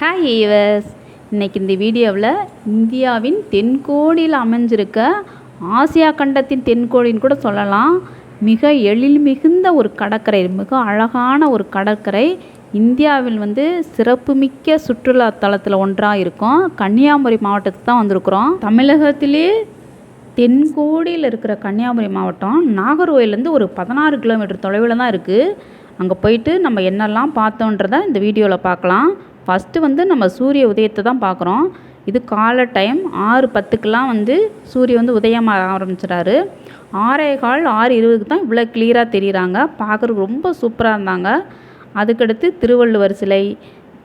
Hi ஈவர்ஸ் இன்றைக்கி இந்த வீடியோவில் இந்தியாவின் தென்கோடியில் அமைஞ்சிருக்க ஆசியா கண்டத்தின் தென்கோடின்னு கூட சொல்லலாம். மிக எழில் மிகுந்த ஒரு கடற்கரை மிக அழகான ஒரு கடற்கரை. இந்தியாவில் வந்து சிறப்புமிக்க சுற்றுலா தலத்தில் ஒன்றாக இருக்கும். கன்னியாகுமரி மாவட்டத்துக்கு தான் வந்திருக்கிறோம். தமிழகத்திலே தென்கோடியில் இருக்கிற கன்னியாகுமரி மாவட்டம் நாகர்கோயிலேருந்து ஒரு பதினாறு கிலோமீட்டர் தொலைவில் தான் இருக்குது அங்கே போயிட்டு நம்ம என்னெல்லாம் பார்த்தோன்றத இந்த வீடியோவில் பார்க்கலாம். ஃபஸ்ட்டு வந்து நம்ம சூரிய உதயத்தை தான் பார்க்குறோம். இது காலை டைம் ஆறு பத்துக்கெலாம் வந்து சூரியன் வந்து உதயமாக ஆரம்பிச்சிடாரு. ஆறே கால் ஆறு இருபதுக்கு தான் இவ்வளோ கிளியராக தெரியுறாங்க. பார்க்குறதுக்கு ரொம்ப சூப்பராக இருந்தாங்க. அதுக்கடுத்து திருவள்ளுவர் சிலை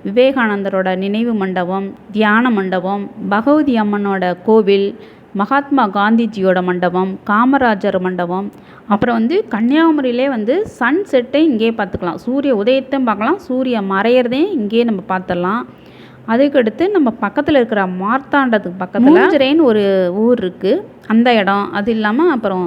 விவேகானந்தரோட நினைவு மண்டபம் தியான மண்டபம் பகவதி அம்மனோட கோவில் மகாத்மா காந்திஜியோட மண்டபம் காமராஜர் மண்டபம் அப்புறம் வந்து கன்னியாகுமரியிலே வந்து சன் செட்டை இங்கேயே பார்த்துக்கலாம். சூரிய உதயத்தையும் பார்க்கலாம். சூரிய மறையிறதையும் இங்கேயே நம்ம பார்த்துடலாம். அதுக்கடுத்து நம்ம பக்கத்தில் இருக்கிற மார்த்தாண்டத்துக்கு பக்கத்தில் மூஞ்சிரைன்னு ஒரு ஊர் இருக்குது அந்த இடம். அது இல்லாமல் அப்புறம்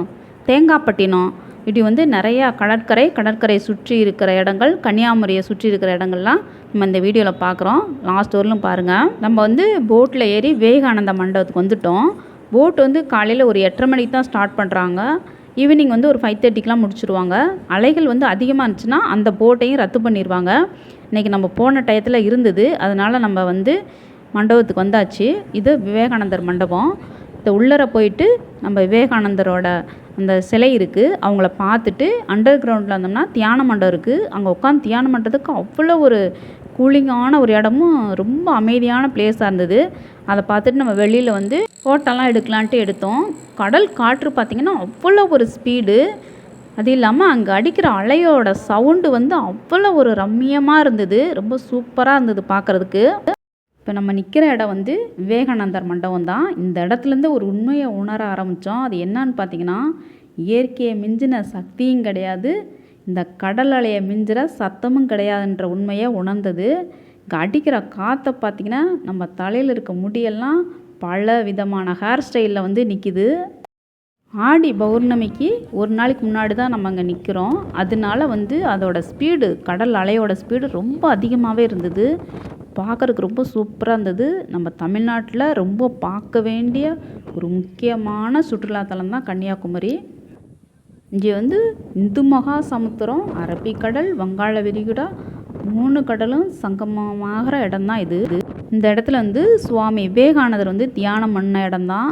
தேங்காய்பட்டினம் இப்படி வந்து நிறையா கடற்கரை கடற்கரை சுற்றி இருக்கிற இடங்கள் கன்னியாகுமரியை சுற்றி இருக்கிற இடங்கள்லாம் நம்ம இந்த வீடியோவில் பார்க்குறோம். லாஸ்ட் வரலும் பாருங்கள் நம்ம வந்து போட்டில் ஏறி விவேகானந்த மண்டபத்துக்கு வந்துட்டோம். போட் வந்து காலையில் ஒரு எட்டரை மணிக்கு தான் ஸ்டார்ட் பண்ணுறாங்க ஈவினிங் வந்து ஒரு ஃபைவ் தேர்ட்டிக்கெலாம் முடிச்சுருவாங்க. அலைகள் வந்து அதிகமாக இருந்துச்சுன்னா அந்த போட்டையும் ரத்து பண்ணிடுவாங்க இன்றைக்கி நம்ம போன டயத்தில் இருந்தது. அதனால் நம்ம வந்து மண்டபத்துக்கு வந்தாச்சு. இது விவேகானந்தர் மண்டபம். இந்த உள்ளர போயிட்டு நம்ம விவேகானந்தரோட அந்த சிலை இருக்குது அவங்கள பார்த்துட்டு அண்டர் கிரவுண்டில் இருந்தோம்னா தியான மண்டபம் இருக்குது அங்கே உட்காந்து தியானம் பண்ணுறதுக்கு அவ்வளோ ஒரு கூலிங்கான ஒரு இடமும் ரொம்ப அமைதியான பிளேஸாக இருந்தது. அதை பார்த்துட்டு நம்ம வெளியில் வந்து ஃபோட்டோலாம் எடுக்கலான்ட்டு எடுத்தோம். கடல் காற்று பார்த்திங்கன்னா அவ்வளோ ஒரு ஸ்பீடு அது இல்லாமல் அங்கே அடிக்கிற அலையோட சவுண்டு வந்து அவ்வளோ ஒரு ரம்மியமாக இருந்தது. ரொம்ப சூப்பராக இருந்தது பார்க்குறதுக்கு. இப்போ நம்ம நிற்கிற இடம் வந்து விவேகானந்தர் மண்டபம் தான். இந்த இடத்துலேருந்து ஒரு உண்மையை உணர ஆரம்பித்தோம் அது என்னன்னு பார்த்திங்கன்னா இயற்கையை மிஞ்சின சக்தியும் கிடையாது. இந்த கடல் அலையை மிஞ்சிற சத்தமும் கிடையாதுன்ற உண்மையை உணர்ந்தது. இங்கே அடிக்கிற காற்றை பார்த்திங்கன்னா நம்ம தலையில் இருக்க முடியெல்லாம் பல விதமான ஹேர் ஸ்டைலில் வந்து நிற்கிது ஆடி பௌர்ணமிக்கு ஒரு நாளைக்கு முன்னாடி தான் நம்ம அங்கே நிற்கிறோம் அதனால வந்து அதோட ஸ்பீடு கடல் அலையோட ஸ்பீடு ரொம்ப அதிகமாகவே இருந்தது. பார்க்குறதுக்கு ரொம்ப சூப்பராக இருந்தது. நம்ம தமிழ்நாட்டில் ரொம்ப பார்க்க வேண்டிய ஒரு முக்கியமான சுற்றுலாத்தலம் தான் கன்னியாகுமரி. இங்கே வந்து இந்து மகா சமுத்திரம் அரபிக்கடல் வங்காள விரிகுடா மூணு கடலும் சங்கமமாகிற இடம்தான் இது. இந்த இடத்துல வந்து சுவாமி விவேகானந்தர் வந்து தியானம் பண்ண இடம்தான்.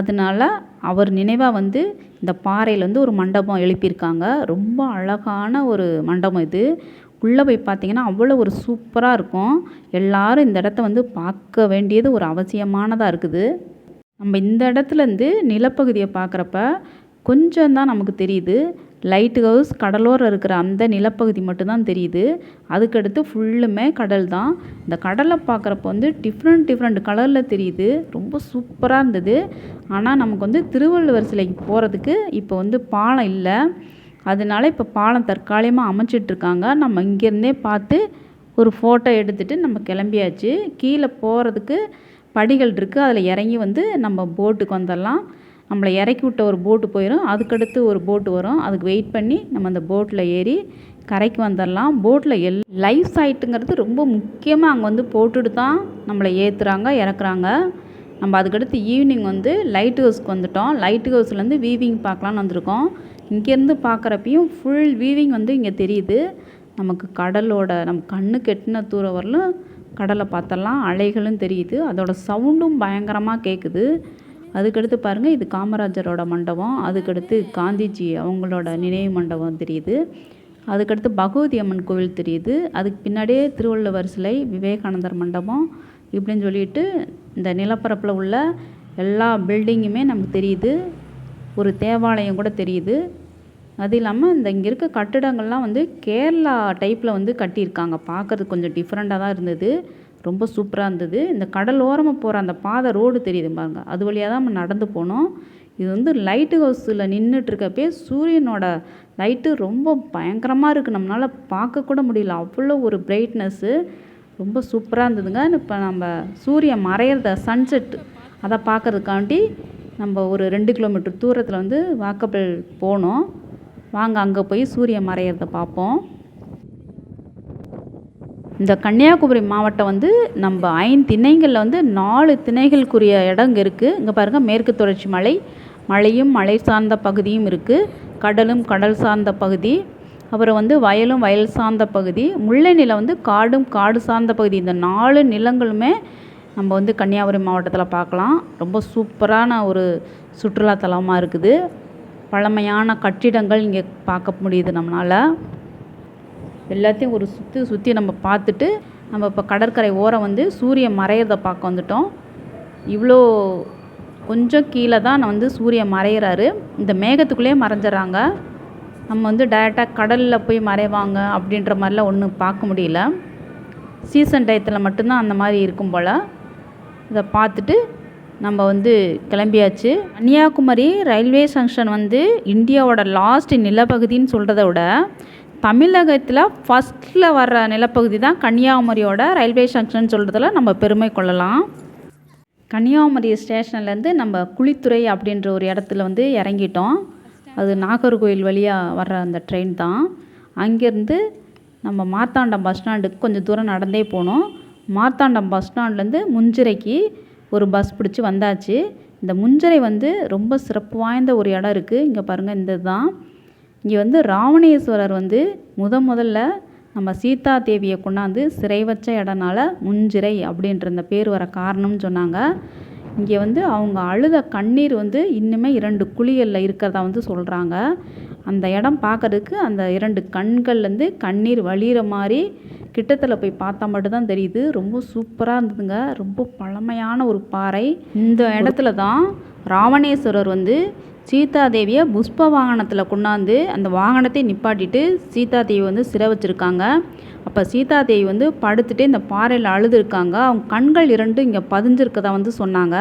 அதனால அவர் நினைவாக வந்து இந்த பாறையில் வந்து ஒரு மண்டபம் எழுப்பியிருக்காங்க. ரொம்ப அழகான ஒரு மண்டபம் இது. உள்ளே போய் பார்த்தீங்கன்னா அவ்வளோ ஒரு சூப்பராக இருக்கும். எல்லாரும் இந்த இடத்த வந்து பார்க்க வேண்டியது ஒரு அவசியமானதாக இருக்குது. நம்ம இந்த இடத்துலேருந்து நிலப்பகுதியை பார்க்குறப்ப கொஞ்சம் தான் நமக்கு தெரியுது. லைட் ஹவுஸ் கடலோரம் இருக்கிற அந்த நிலப்பகுதி மட்டும்தான் தெரியுது. அதுக்கடுத்து ஃபுல்லுமே கடல் தான் இந்த கடலை பார்க்குறப்ப வந்து டிஃப்ரெண்ட் டிஃப்ரெண்ட் கலரில் தெரியுது. ரொம்ப சூப்பராக இருந்தது. ஆனால் நமக்கு வந்து திருவள்ளுவர் சிலைக்கு போகிறதுக்கு இப்போ வந்து பாலம் இல்லை. அதனால இப்போ பாலம் தற்காலிகமாக அமைச்சிட்ருக்காங்க. நம்ம இங்கேருந்தே பார்த்து ஒரு ஃபோட்டோ எடுத்துகிட்டு நம்ம கிளம்பியாச்சு. கீழே போகிறதுக்கு படிகள் இருக்குது அதில் இறங்கி வந்து நம்ம போட்டுக்கு வந்துடலாம். நம்மளை இறக்கி விட்ட ஒரு போட்டு போயிடும் அதுக்கடுத்து ஒரு போட்டு வரும். அதுக்கு வெயிட் பண்ணி நம்ம அந்த போட்டில் ஏறி கரைக்கு வந்துடலாம் போட்டில் எல் லைஃப் சைட்டுங்கிறது ரொம்ப முக்கியமாக அங்கே வந்து போட்டுட்டு தான் நம்மளை ஏற்றுறாங்க இறக்குறாங்க. நம்ம அதுக்கடுத்து ஈவினிங் வந்து லைட் ஹவுஸ்க்கு வந்துட்டோம். லைட் ஹவுஸ்லேருந்து வீவிங் பார்க்கலான்னு வந்திருக்கோம். இங்கேருந்து பார்க்குறப்பையும் ஃபுல் வீவிங் வந்து இங்கே தெரியுது. நமக்கு கடலோட நம்ம கண்ணு கெட்டின தூரம் வரலும் கடலை பார்த்தலாம் அலைகளும் தெரியுது. அதோட சவுண்டும் பயங்கரமாக கேட்குது அதுக்கடுத்து பாருங்கள் இது காமராஜரோட மண்டபம். அதுக்கடுத்து காந்திஜி அவங்களோட நினைவு மண்டபம் தெரியுது. அதுக்கடுத்து பகவதி அம்மன் கோவில் தெரியுது. அதுக்கு பின்னாடியே திருவள்ளுவர் சிலை விவேகானந்தர் மண்டபம் இப்படின்னு சொல்லிட்டு இந்த நிலப்பரப்பில் உள்ள எல்லா பில்டிங்குமே நமக்கு தெரியுது. ஒரு தேவாலயம் கூட தெரியுது. அது இல்லாமல் இந்த இங்கே இருக்க கட்டிடங்கள்லாம் வந்து கேரளா டைப்பில் வந்து கட்டியிருக்காங்க. பார்க்குறதுக்கு கொஞ்சம் டிஃப்ரெண்ட்டாக தான் இருந்தது. ரொம்ப சூப்பராக இருந்தது. இந்த கடல் ஓரமாக போகிற அந்த பாதை ரோடு தெரியுது பாருங்க. அது வழியாக தான் நம்ம நடந்து போனோம். இது வந்து லைட்டு ஹவுஸில் நின்றுட்டுருக்கப்பே சூரியனோட லைட்டு ரொம்ப பயங்கரமாக இருக்குது நம்மளால் பார்க்கக்கூட முடியல. அவ்வளோ ஒரு பிரைட்னஸ்ஸு ரொம்ப சூப்பராக இருந்ததுங்க. இப்போ நம்ம சூரியன் மறையிறத சன்செட் அதை பார்க்கறதுக்காண்டி நம்ம ஒரு ரெண்டு கிலோமீட்டர் தூரத்தில் வந்து வாக்கபிள் போனோம். வாங்க அங்கே போய் சூரியன் மறையிறத பார்ப்போம். இந்த கன்னியாகுமரி மாவட்டம் வந்து நம்ம ஐந்து திணைகளில் வந்து நாலு திணைகளுக்குரிய இடம் இங்கே இருக்குது இங்கே பாருங்கள் மேற்கு தொடர்ச்சி மலை மலையும் மலை சார்ந்த பகுதியும் இருக்குது கடலும் கடல் சார்ந்த பகுதி. அப்புறம் வந்து வயலும் வயல் சார்ந்த பகுதி. முல்லை நிலம் வந்து காடும் காடு சார்ந்த பகுதி. இந்த நாலு நிலங்களுமே நம்ம வந்து கன்னியாகுமரி மாவட்டத்தில் பார்க்கலாம் ரொம்ப சூப்பரான ஒரு சுற்றுலாத்தலமாக இருக்குது. பழமையான கட்டிடங்கள் இங்கே பார்க்க முடியுது நம்மளால். எல்லாத்தையும் ஒரு சுற்றி சுற்றி நம்ம பார்த்துட்டு நம்ம இப்போ கடற்கரை ஓரம் வந்து சூரியன் மறையிறத பார்க்க வந்துட்டோம். இவ்வளோ கொஞ்சம் கீழே தான் நான் வந்து சூரியன் மறையிறாரு. இந்த மேகத்துக்குள்ளேயே மறைஞ்சிடறாங்க. நம்ம வந்து டைரெக்டாக கடலில் போய் மறைவாங்க அப்படின்ற மாதிரிலாம் ஒன்றும் பார்க்க முடியல. சீசன் டயத்தில் மட்டும்தான் அந்த மாதிரி இருக்கும் போல். இதை பார்த்துட்டு நம்ம வந்து கிளம்பியாச்சு. கன்னியாகுமரி ரயில்வே ஜங்ஷன் வந்து இந்தியாவோட லாஸ்ட் நிலப்பகுதின்னு சொல்கிறத விட தமிழகத்தில் ஃபஸ்ட்டில் வர்ற நிலப்பகுதி தான் கன்னியாகுமரியோட ரயில்வே ஜங்ஷன் சொல்கிறதுல நம்ம பெருமை கொள்ளலாம். கன்னியாகுமரி ஸ்டேஷன்லேருந்து நம்ம குளித்துறை அப்படின்ற ஒரு இடத்துல வந்து இறங்கிட்டோம். அது நாகர்கோவில் வழியாக வர்ற அந்த ட்ரெயின் தான். அங்கேருந்து நம்ம மார்த்தாண்டம் பஸ் ஸ்டாண்டுக்கு கொஞ்சம் தூரம் நடந்தே போனோம். மார்த்தாண்டம் பஸ் ஸ்டாண்ட்லேருந்து முஞ்சிரைக்கு ஒரு பஸ் பிடிச்சி வந்தாச்சு. இந்த முஞ்சிரை வந்து ரொம்ப சிறப்பு வாய்ந்த ஒரு இடம் இருக்குது இங்கே பாருங்கள் இந்த தான் இங்கே வந்து ராவணேஸ்வரர் வந்து முத முதல்ல நம்ம சீதா தேவியை கொண்டாந்து சிறை வச்ச இடனால முஞ்சிரை அப்படின்ற இந்த பேர் வர காரணம்னு சொன்னாங்க. இங்கே வந்து அவங்க அழுத கண்ணீர் வந்து இன்னுமே இரண்டு குழிகளில் இருக்கிறதா வந்து சொல்கிறாங்க அந்த இடம் பார்க்கறதுக்கு அந்த இரண்டு கண்கள்லேருந்து கண்ணீர் வழிகிற மாதிரி கிட்டத்தில் போய் பார்த்தா மட்டும்தான் தெரியுது. ரொம்ப சூப்பராக இருந்ததுங்க. ரொம்ப பழமையான ஒரு பாறை. இந்த இடத்துல தான் ராவணேஸ்வரர் வந்து சீதாதேவியை புஷ்ப வாகனத்தில் கொண்டாந்து அந்த வாகனத்தை நிப்பாட்டிட்டு சீதாதேவி வந்து சிறை வச்சுருக்காங்க. அப்போ சீதாதேவி வந்து படுத்துட்டு இந்த பாறையில் அழுதுருக்காங்க. அவங்க கண்கள் இரண்டு இங்கே பதிஞ்சிருக்கதா வந்து சொன்னாங்க.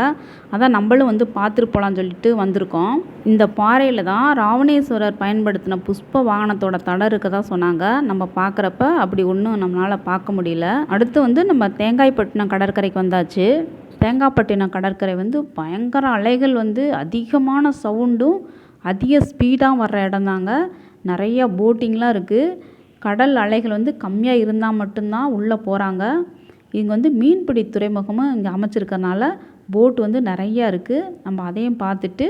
அதான் நம்மளும் வந்து பார்த்துட்டு போகலான்னு சொல்லிட்டு வந்திருக்கோம். இந்த பாறையில் தான் ராவணேஸ்வரர் பயன்படுத்தின புஷ்ப வாகனத்தோட தடம் இருக்கதா சொன்னாங்க. நம்ம பார்க்குறப்ப அப்படி ஒன்றும் நம்மளால் பார்க்க முடியல. அடுத்து வந்து நம்ம தேங்காய்பட்டினம் கடற்கரைக்கு வந்தாச்சு. தேங்காய்பட்டினம் கடற்கரை வந்து பயங்கர அலைகள் வந்து அதிகமான சவுண்டும் அதிக ஸ்பீடாக வர்ற இடந்தாங்க நிறையா போட்டிங்லாம் இருக்குது கடல் அலைகள் வந்து கம்மியாக இருந்தால் மட்டும்தான் உள்ளே போகிறாங்க இங்கே வந்து மீன்பிடி துறைமுகமும் இங்கே அமைச்சிருக்கறனால போட் வந்து நிறையா இருக்குது நம்ம அதையும் பார்த்துட்டு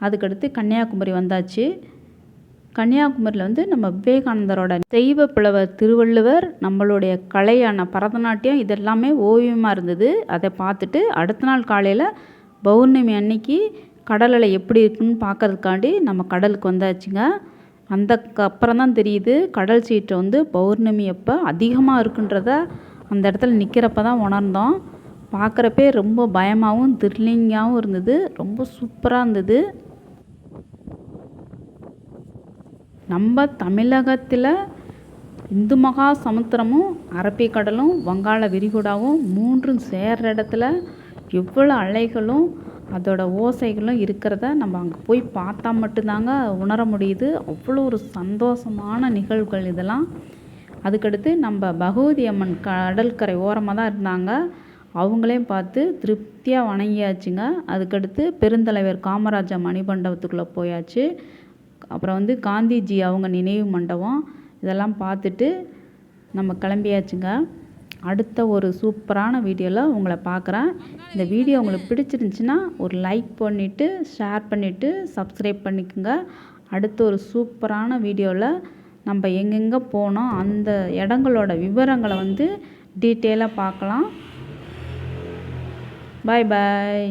அதுக்கடுத்து கன்னியாகுமரி வந்தாச்சு. கன்னியாகுமரியில் வந்து நம்ம விவேகானந்தரோட தெய்வ புலவர் திருவள்ளுவர் நம்மளுடைய கலையான பரதநாட்டியம் இதெல்லாமே ஓவியமாக இருந்தது. அதை பார்த்துட்டு அடுத்த நாள் காலையில் பௌர்ணமி அன்னைக்கு கடலில் எப்படி இருக்குன்னு பார்க்கறதுக்காண்டி நம்ம கடலுக்கு வந்தாச்சுங்க. அந்த அப்புறம் தான் தெரியுது கடல் சீற்றம் வந்து பௌர்ணமி அப்போ அதிகமாக இருக்குன்றத அந்த இடத்துல நிற்கிறப்ப தான் உணர்ந்தோம். பார்க்குறப்பே ரொம்ப பயமாகவும் த்ரில்லிங்காகவும் இருந்தது. ரொம்ப சூப்பராக இருந்தது. நம்ம தமிழகத்தில் இந்து மகா சமுத்திரமும் அரபிக்கடலும் வங்காள விரிகுடாவும் மூன்றும் சேர்ற இடத்துல எவ்வளோ அலைகளும் அதோட ஓசைகளும் இருக்கிறத நம்ம அங்கே போய் பார்த்தா மட்டும்தாங்க உணர முடியுது. அவ்வளோ ஒரு சந்தோஷமான நிகழ்வுகள் இதெல்லாம். அதுக்கடுத்து நம்ம பகவதி அம்மன் கடற்கரை ஓரமாக தான் இருந்தாங்க. அவங்களையும் பார்த்து திருப்தியாக வணங்கியாச்சுங்க. அதுக்கடுத்து பெருந்தலைவர் காமராஜர் மணிமண்டபத்துக்குள்ளே போயாச்சு. அப்புறம் வந்து காந்திஜி அவங்க நினைவு மண்டபம் இதெல்லாம் பார்த்துட்டு நம்ம கிளம்பியாச்சுங்க. அடுத்த ஒரு சூப்பரான வீடியோவில் உங்களை பார்க்குறேன். இந்த வீடியோ உங்களுக்கு பிடிச்சிருந்துச்சின்னா ஒரு லைக் பண்ணிவிட்டு ஷேர் பண்ணிவிட்டு சப்ஸ்கிரைப் பண்ணிக்கோங்க. அடுத்த ஒரு சூப்பரான வீடியோவில் நம்ம எங்கெங்கே போனோம் அந்த இடங்களோட விவரங்களை வந்து டீட்டெயிலாக பார்க்கலாம். பாய் பாய்.